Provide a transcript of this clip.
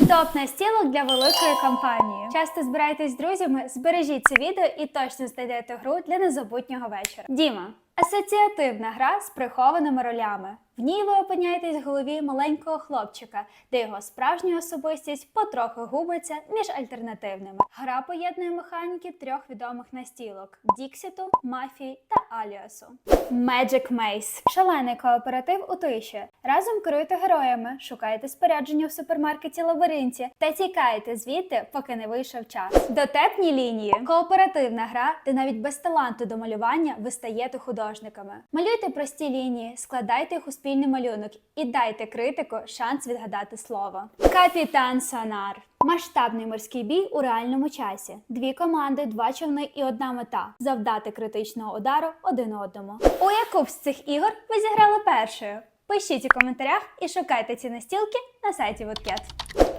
Топ настілок для великої кампанії. Часто збираєтесь з друзями, збережіть це відео і точно знайдете гру для незабутнього вечора. Діма. Асоціативна гра з прихованими ролями. В ній ви опиняєтесь в голові маленького хлопчика, де його справжня особистість потроху губиться між альтернативними. Гра поєднує механіки трьох відомих настілок: Діксіту, Мафії та Аліасу. Magic Maze – шалений кооператив у тиші. Разом керуєте героями, шукаєте спорядження в супермаркеті лабіринті та тікаєте звідти, поки не вийшов час. Дотепні лінії кооперативна гра, де навіть без таланту до малювання ви стаєте художниками. Малюйте прості лінії, складайте їх у спільний малюнок і дайте критику шанс відгадати слово. Капітан Сонар. Масштабний морський бій у реальному часі. Дві команди, два човни і одна мета завдати критичного удару один одному. У яку б з цих ігор ви зіграли першою? Пишіть у коментарях і шукайте ці настілки на сайті Woodcat.